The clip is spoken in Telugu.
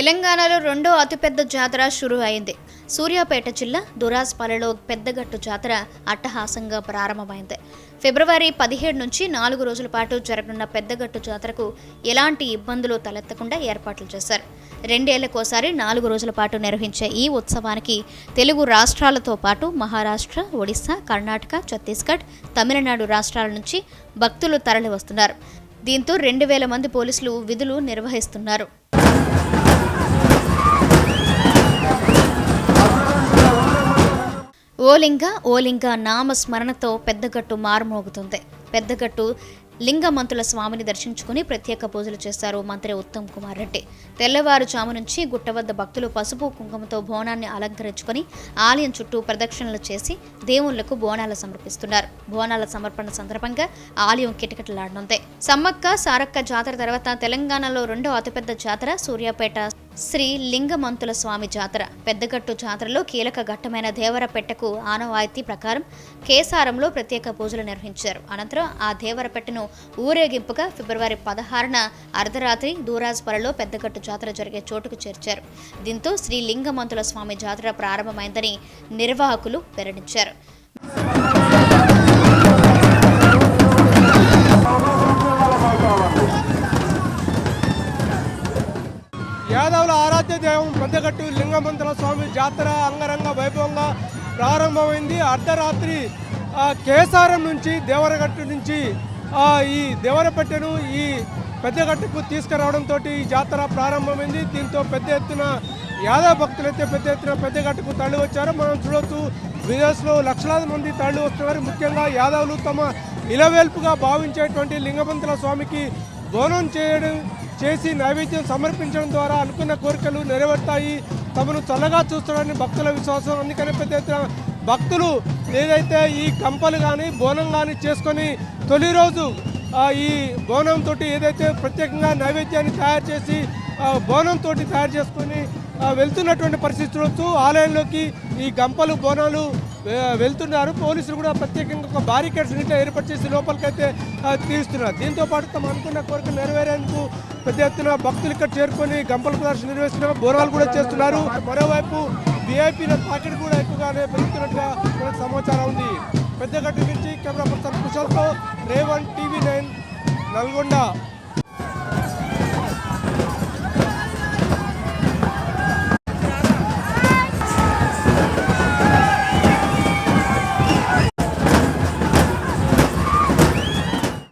తెలంగాణలో రెండో అతిపెద్ద జాతర షురు అయింది సూర్యాపేట జిల్లా దురాస్పాలలో పెద్దగట్టు జాతర అట్టహాసంగా ప్రారంభమైంది. ఫిబ్రవరి పదిహేడు నుంచి నాలుగు రోజుల పాటు జరగనున్న పెద్దగట్టు జాతరకు ఎలాంటి ఇబ్బందులు తలెత్తకుండా ఏర్పాట్లు చేశారు. రెండేళ్ళకోసారి నాలుగు రోజుల పాటు నిర్వహించే ఈ ఉత్సవానికి తెలుగు రాష్ట్రాలతో పాటు మహారాష్ట్ర ఒడిశా కర్ణాటక ఛత్తీస్గఢ్ తమిళనాడు రాష్ట్రాల నుంచి భక్తులు తరలి వస్తున్నారు దీంతో రెండు వేల మంది పోలీసులు విధులు నిర్వహిస్తున్నారు. ఓలింగ ఓలింగ నామస్మరణతో పెద్దగట్టు మారుమోగుతుంది పెద్దగట్టు లింగమంతుల స్వామిని దర్శించుకుని ప్రత్యేక పూజలు చేశారు మంత్రి ఉత్తమ్ కుమార్ రెడ్డి. తెల్లవారుజాము నుంచి గుట్ట వద్ద భక్తులు పసుపు కుంకుమతో బోనాన్ని అలంకరించుకొని ఆలయం చుట్టూ ప్రదక్షిణలు చేసి దేవుళ్ళకు బోనాలు సమర్పిస్తున్నారు. బోనాల సమర్పణ సందర్భంగా ఆలయం కిటకిటలాడనుంది. సమ్మక్క సారక్క జాతర తర్వాత తెలంగాణలో రెండో అతిపెద్ద జాతర సూర్యాపేట శ్రీ లింగమంతుల స్వామి జాతర. పెద్దగట్టు జాతరలో కీలక ఘట్టమైన దేవరపెట్టకు ఆనవాయితీ ప్రకారం కేసారంలో ప్రత్యేక పూజలు నిర్వహించారు. అనంతరం ఆ దేవరపెట్టను ఊరేగింపుగా ఫిబ్రవరి పదహారున అర్ధరాత్రి దూరాజ్పరలో పెద్దగట్టు జాతర జరిగే చోటుకు చేర్చారు. దీంతో శ్రీ లింగమంతుల స్వామి జాతర ప్రారంభమైందని నిర్వాహకులు వెల్లడించారు. యాదవుల ఆరాధ్య దైవం పెద్దగట్టు లింగమంతుల స్వామి జాతర అంగరంగ వైభవంగా ప్రారంభమైంది. అర్ధరాత్రి కేసారం నుంచి దేవరగట్టు నుంచి ఈ దేవరపెట్టెను ఈ పెద్దగట్టుకు తీసుకురావడంతో ఈ జాతర ప్రారంభమైంది. దీంతో పెద్ద ఎత్తున యాదవ భక్తులైతే పెద్ద ఎత్తున పెద్దగట్టుకు తరలి వచ్చారు. మనం చూడవచ్చు విదేశంలో లక్షలాది మంది తరలి వస్తున్నారు. ముఖ్యంగా యాదవులు తమ ఇలవేల్పుగా భావించేటువంటి లింగమంతుల స్వామికి బోనం చేయడం చేసి నైవేద్యం సమర్పించడం ద్వారా అనుకున్న కోరికలు నెరవేరుతాయి. తమను చల్లగా చూస్తాడని భక్తుల విశ్వాసం. అందుకనే పెద్ద ఎత్తున భక్తులు ఏదైతే ఈ కంపలు కానీ బోనం కానీ చేసుకొని తొలి రోజు ఈ బోనంతో ఏదైతే ప్రత్యేకంగా నైవేద్యాన్ని తయారు చేసి బోనంతో తయారు చేసుకొని వెళ్తున్నటువంటి పరిస్థితి చూడొచ్చు. ఆలయంలోకి ఈ గంపలు బోనాలు వెళ్తున్నారు. పోలీసులు కూడా ప్రత్యేకంగా ఒక బారికేడ్స్ ఇంట్లో ఏర్పాటు చేసి లోపలికైతే తీరుస్తున్నారు. దీంతో పాటు తమ అనుకున్న కోరిక నెరవేరేందుకు పెద్ద ఎత్తున భక్తులు ఇక్కడ చేరుకొని గంపల ప్రదర్శన నిర్వహిస్తున్నారు. బోనాలు కూడా చేస్తున్నారు. మరోవైపు విఐపీల తాకిడి కూడా ఎక్కువగానే పెరుగుతున్నట్టుగా మనకు సమాచారం ఉంది. పెద్దగట్టు నుంచి కెమెరా పర్సన్ కుషల్తో రేవన్ టీవీ నైన్ నల్గొండ.